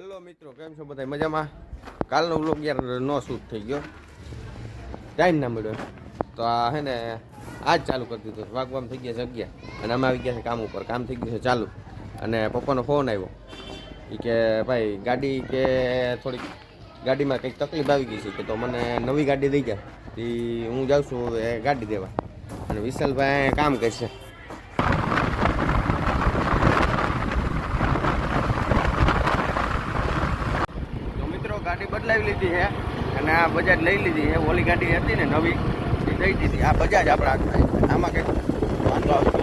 Hello મિત્રો, કેમ છો બધા મજામાં? કાલનો વ્લોગ યાર નો શૂટ થઈ ગયો. ટાઈમ ના મળ્યો. તો આ હે ને, આજ ચાલુ કરી દીધું. વાગવામ થઈ ગયા અગિયાર. અને અમે આવી ગયા છે કામ ઉપર. કામ થઈ ગયું છે ચાલુ. અને પપ્પાનો ફોન આવ્યો. એ કે, ભાઈ, ગાડી કે થોડીક, ગાડીમાં કંઈક તકલીફ આવી ગઈ છે. કે તો મને નવી ગાડી દઈ ગયા એ હું જાઉં છું હવે ગાડી દેવા. અને વિશાલભાઈ કામ કરશે તો મિત્રો ગાડી બદલાવી લીધી છે. અને આ બજાજ લઈ લીધી છે. ઓલી ગાડી હતી ને નવી, એ દઈ દીધી આ બજાજ આપણા આમાં કંઈક વાંધો આવતો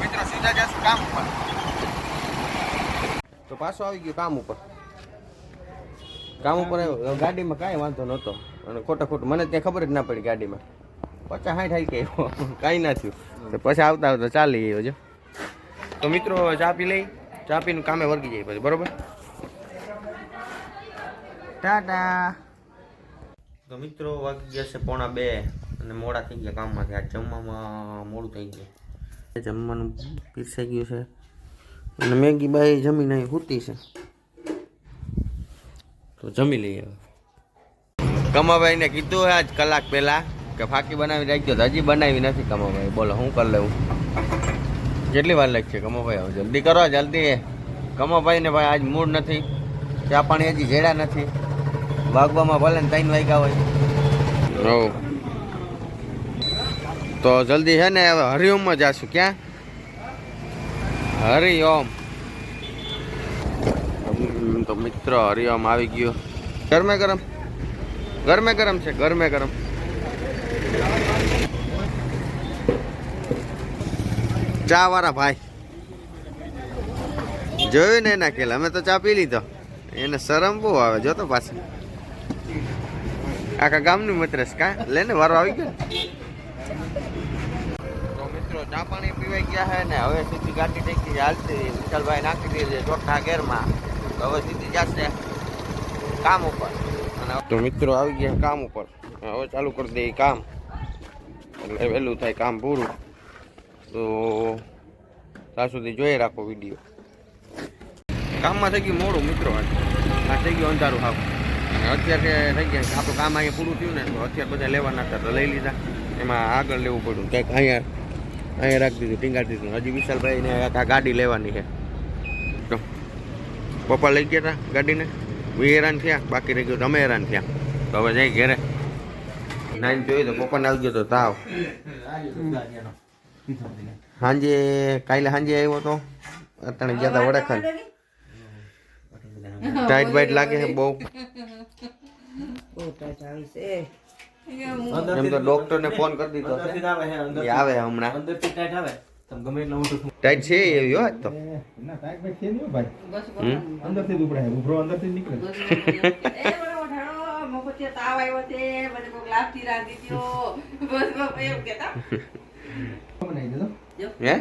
મિત્રો સીધા જશું કામ ઉપર. તો પાછો આવી ગયો કામ ઉપર. કામ ઉપર ગાડીમાં કાંઈ વાંધો નહોતો. અને ખોટા ખોટું મને ત્યાં ખબર જ ના પડી ગાડીમાં. પચાસ સાઠ આવી કે કાંઈ ના થયું. પછી આવતા આવતા ચાલી ગયો જો. તો મિત્રો ચા પી લઈ? ચા પીને કામે વર્ગી જાય પછી બરોબર? ટાટા. તો મિત્રો વાગી ગયા છે પોણા બે અને મોડા થઈ ગયા કામમાંથી. આ જમવામાં મોડું થઈ ગયું. જમવાનું પીરસાઈ ગયું છે. અને મેગી બાઈ જમીને અહીં હૂતી છે. તો જમી લઈએ કમાભાઈને કીધું હે આજ કલાક પહેલાં કે ફાકી બનાવી રાખજો તો હજી બનાવી નથી કમાભાઈ. બોલો હું કરી લેવું કેટલી વાર લાગશે કમોભાઈ હવે જલ્દી કરો, જલ્દી. કમોભાઈ ને ભાઈ, આજ મૂડ નથી. ચા પાણી હજી જેડા નથી. વાગવામાં ભલે ને ત્રણ વાગ્યા હોય. હો. તો જલ્દી છે ને, હવે હરિઓમમાં જાશું. ક્યાં? હરિઓમ. તો મિત્ર, હરિઓમ આવી ગયો. ગરમે ગરમ. ગરમે ગરમ છે, ગરમે ગરમ. ચા વાળા ભાઈ. જોયું ને એના ખેલ અમે તો ચા પી લીધો. એને શરમ બહુ આવે. જો તો પાછી. આખા ગામની મતરસ કા? લે ને વારો આવી ગયો તો મિત્રો ચા પાણી પીવાઈ ગયા છે ને હવે સીધી ગાડી ટેકી હાલતી વિશાલભાઈ નાખી દીધી ચોથા ગેરમાં. તો હવે સીધી જશે કામ ઉપર. અને તો મિત્રો આવી ગયા કામ ઉપર. હવે ચાલુ કરી દઈએ કામ. એટલે વહેલું થાય કામ પૂરું. તો ત્યાં સુધી જોઈ રાખો વીડિયો કામમાં થઈ ગયું મોડું મિત્રો આ થઈ ગયું અંધારું હાવ. અને અત્યારે થઈ ગયા આપણું કામ અહીંયા પૂરું થયું ને, તો અત્યારે બધા લેવાના હતા તો લઈ લીધા. એમાં આગળ લેવું પડ્યું. કંઈક અહીંયા અહીંયા રાખી દીધું, ટીંગાડી દીધું. હજી વિશાલભાઈને આ ગાડી લેવાની છે. તો પપ્પા લઈ ગયા હતા ગાડીને. વી હેરાન થયા, બાકી રહી ગયું તમે હેરાન થયા. તો હવે જઈ ઘેરે. નાઈન જોઈએ તો પપ્પાને આવી ગયો તો તાવ. સાંજે કાલે સાંજે આવ્યો તો? અત્યારે ગયા હતા વડેખન ટાઈટ બાઈટ લાગે છે બહુ. એમ તો ડોક્ટર ને ફોન કરી દીધો આવે હમણાં. ટાઈટ છે. એવી હોય તો. હમ? હે?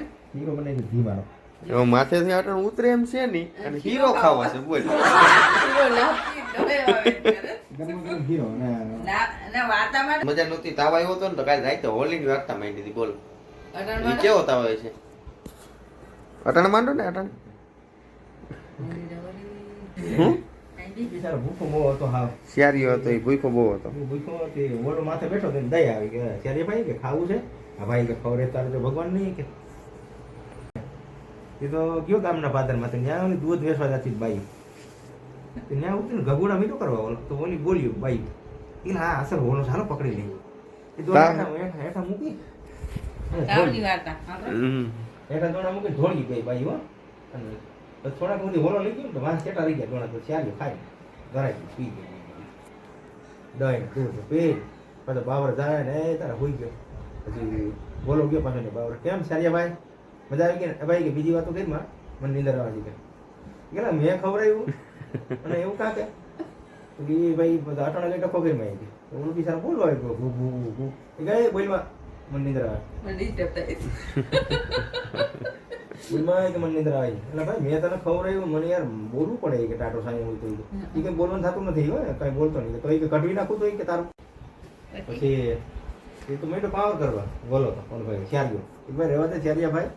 હવે માથેથી આટણ ઉતરે એમ છે નહીં અને હીરો ખાવા છે બોલ. મજા નહોતી તાવ આવ્યો હતો ને તો કાલે રાતે હોલી ની વાર્તા માંડી હતી બોલ. કેવો તાવ આવે છે? અટણ માંડો ને અટાણે? હમ શિયારીઓ હતો એ ભૂખો બહુ હતો. ઓલો માથે બેઠો તો દયા આવી કે ત્યારે ભાઈ કે ખાવું છે? હા ભાઈ કે ખવરે તારે તો ભગવાન નહીં કે. એ તો ગયો ગામના પાદરમાં તો ત્યાં દૂધ વેચવા જતી હતી બાઈ. ત્યાં ઉતરીને ગગુડા મીઠું કરવા ઓલો તો ઓલી બોલ્યું બાઈ એ હા અસર ઓલો સારો પકડી લઈ એ તો હેઠા મૂકી. હેઠા દોડા મૂકી ધોળી ગઈ બાઈ હો. તો થોડાક બધી હોલો લઈ ગયો ને તો વાંસ ચેટા રહી ગયા. દોણા તો ચાલ્યો ખાઈ. ધરાઈ ગયું, પી ગયો. દહીં દૂધ પેટ. પાછો બાવર જાય ને એ તારે હોઈ ગયો. પછી બોલો ગયો પાછો ને બાવર કેમ સારિયા ભાઈ? મજા આવી ગઈ ભાઈ કે બીજી વાતો કરી માં મને નીંદર આવવા કે. કે મેં ખવડાવ્યું. અને એવું કાં કે તો એ ભાઈ અટાણા લઈ ટકો કરી માં ઓલું બી બિચારા બોલવા આવી ગયો ભૂ ભૂ ભૂ એ ગયે બોલમાં મને નીંદર આવે. બોલમાં કે મને નીંદર આવી. એટલે ભાઈ મેં તને ખવડાવ્યું મને યાર બોલવું પડે કે ટાટો સાઈ હોય તો એ કઈ બોલવાનું થતું નથી હોય કઈ બોલતો નહીં. તો એ કે કઢવી નાખું તો એ કે તારું? પછી એ તો મેં તો પાવર કરવા. બોલો તો કોણ ભાઈ ચાલ્યો. એક ભાઈ રહેવા દે ચાલ્યા ભાઈ.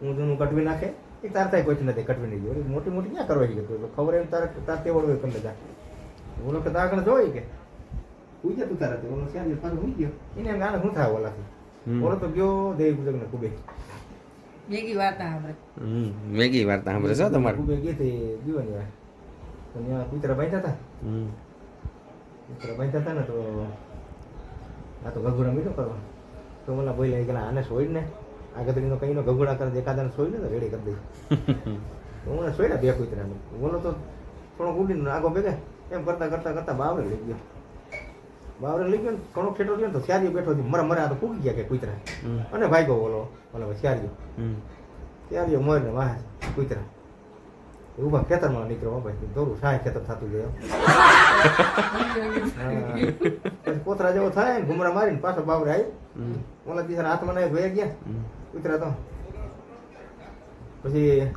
હું તને કટવી નાખે. એ તાર થાય કોઈ નથી કટવી નહીં જોઈ મોટી મોટી ક્યાં કરવા ગઈ તો? ખબર એમ તારે તાર તે વળવું કરી લેતા બોલો કે તાર આગળ જોઈ કે. ઉઈ જતું તું તારા તે ઓલો શ્યામ પાછું ઉઈ ગયો. એને એમ ગાને શું થાય ઓલાથી? બોલો તો ગયો દેવી પૂજક ને કુબે મેગી વાર્તા સાંભળે. હમ મેગી વાર્તા સાંભળે છો તમારે. કુબે ગઈ તે ગયો ને તો ત્યાં કૂતરા બાંધ્યા હતા? હમ. કૂતરા બાંધતા હતા ને તો આ તો ગગુડા મીઠો કરવા તો ઓલા બોલ્યા કે આને સોઈ ને? આ ગદડીનો કઈનો ગગુડા કરે એકાદાને સોઈ ને તો રેડી કરી દઈ તો હું સોયડા બે કૂતરાને બોલો તો થોડો ઉડીને આગો ભેગા એમ કરતા કરતા કરતા બાવરે લઈ ગયો. બાવરે લઈ ગયો ઘણો ખેટો ગયો તો સ્યારીઓ બેઠો હતી. મરા મરા તો ફૂગી ગયા કે કૂતરા. અને ભાઈ બોલો ઓલો ઓલો હમ. સ્યારીઓ મોર ને વાહ કૂતરા. ઊભા ખેતરમાં નીકળ્યો ભાઈ. દોરું સાય ખેતર થતું હા. પછી કોતરા જેવો થાય ને ઘુમરા મારીને પાછો બાવરે આવી ઓલા દીસરા હાથમાં નાય ધોયા ગયા કુતરા તો. પછી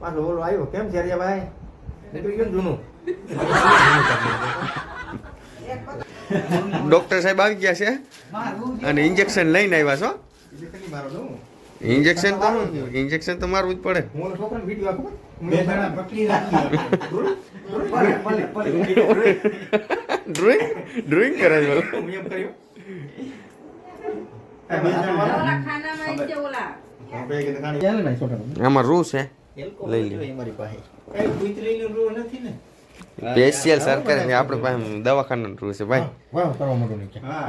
પાછો ઓલો આવ્યો કેમ છે ભાઈ નીકળી ગયો ને જૂનું. ડોક્ટર સાહેબ આવી ગયા છે. અને ઇન્જેક્શન લઈને આવ્યા છો? ઇન્જેક્શન તો ઇન્જેક્શન તો મારવું જ પડે. ડ્રોઈંગ ડ્રોઈંગ કરે છે બોલો હું એમ કર્યું. ઓલા ખાનામાં ઈ જે ઓલા. બે કે કાણી ચાલે ને છોકરા આમાં રૂ છે. લઈ લ્યો. મારી પાસે. કઈ રૂ નથી ને? સ્પેશિયલ સરકાર છે આપણે પાસે દવાખાના રૂ છે ભાઈ. વાહ કરવા મોટું નહીં હા.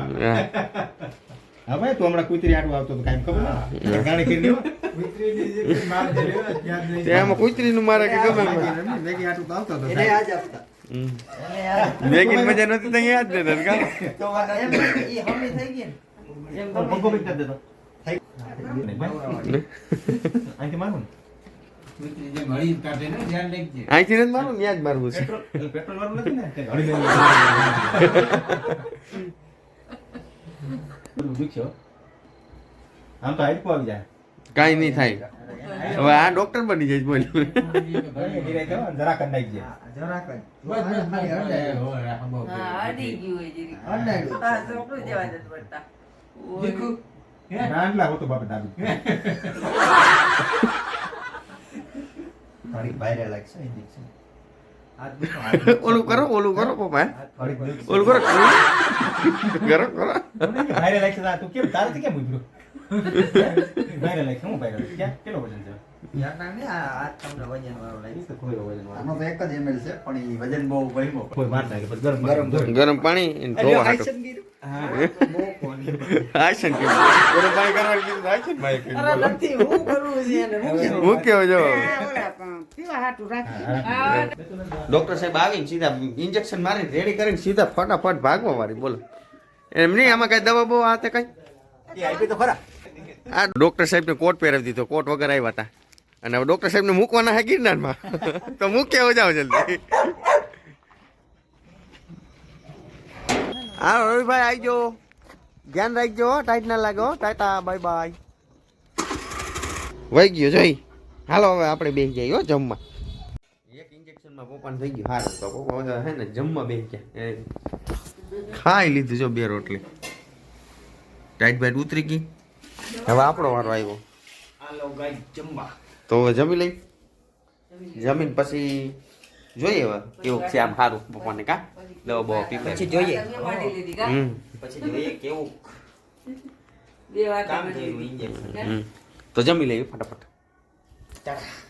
ભાઈ તું હમણાં કુતરી આડું આવતો તો કાંઈ ખબર ના ગાણી કરી હો કુતરી જે કંઈ માર કે ગમે. મેગી આટલું આવતો હતો. એને આજ આપતા. મેગીની મજા નથી તો યાદ ને તો વાત એમ એ હમી થઈ ગઈ ને. એમ પંખો બી કરી દેતો. અહીંથી મારું ને? અહીંથી નથી મારું ત્યાં જ મારવું છે. પેટ્રોલ નથી ને? આમ તો હાઈટ આવી જાય. કાંઈ નહીં થાય. હવે આ ડોક્ટર બની જાય બોલ ધીરે જરા કરી નાખજે. હા હોય જરીક. હડાય હા ચોકડું જવા નથી પડતા દેખું હે આટલા હોતો બાપે દાબી થોડીક બહાર લાગશે ઇન્જેક્શન ઓલું કરો ઓલું કરો પપ્પા. ઓલું કરો કરો. કરો ભાઈરે લાગશે તું કેમ તારે કેમ ઉભરો? ભાઈરે લાગશે હું ભાઈરે લાગશે? કેટલો વજન છે? યારના ને આ આ તમને વજન વાળો લાગે એ તો કોઈ વજન વાળો. આમાં તો એક જ ml છે પણ ઈ વજન બહુ વહીમો કોઈ માર નાખે પછી ગરમ પાણી. હા. કેવો ડોક્ટર સાહેબ આવીને સીધા ઇન્જેક્શન મારીને રેડી કરીને સીધા ફટાફટ ભાગવા વાળી બોલો. એમ નહીં આમાં કઈ દવા બહુ આ તે કઈ? એ આપી તો ખરા. આ ડોક્ટર સાહેબને કોટ પહેરાવી દીધો કોટ વગર આવ્યા હતા. અને હવે ડોક્ટર સાહેબને મૂકવાના હે ગિરનારમાં. તો મૂક્યા જાવ જલ્દી. હા રવિભાઈ આવજો. ધ્યાન રાખજો હો, ટાઈટ ના લાગો ટાટા બાય બાય વહી ગયો જોઈ હાલો હવે આપણે બેસી જઈએ હો જમવા. એક ઇન્જેક્શનમાં પોપાન થઈ ગયું. હારું તો પપ્પા બધા હે ને જમવા બેસી ગયા. ખાઈ લીધું જો બે રોટલી. ટાઈટ બાઈટ ઉતરી ગઈ. હવે આપણો વારો આવ્યો. હાલો ગાઈ જમવા. તો હવે જમી લઈ. જમીન પછી જોઈએ હવે કેવું છે આમ સારું પપ્પાને કા? દવા બવા પીપે પછી જોઈએ. હમ. પછી જોઈએ કેવું. બે વાર કામ થયું ઇન્જેક્શન હમ. તો જમી લઈએ ફટાફટ. Jangan.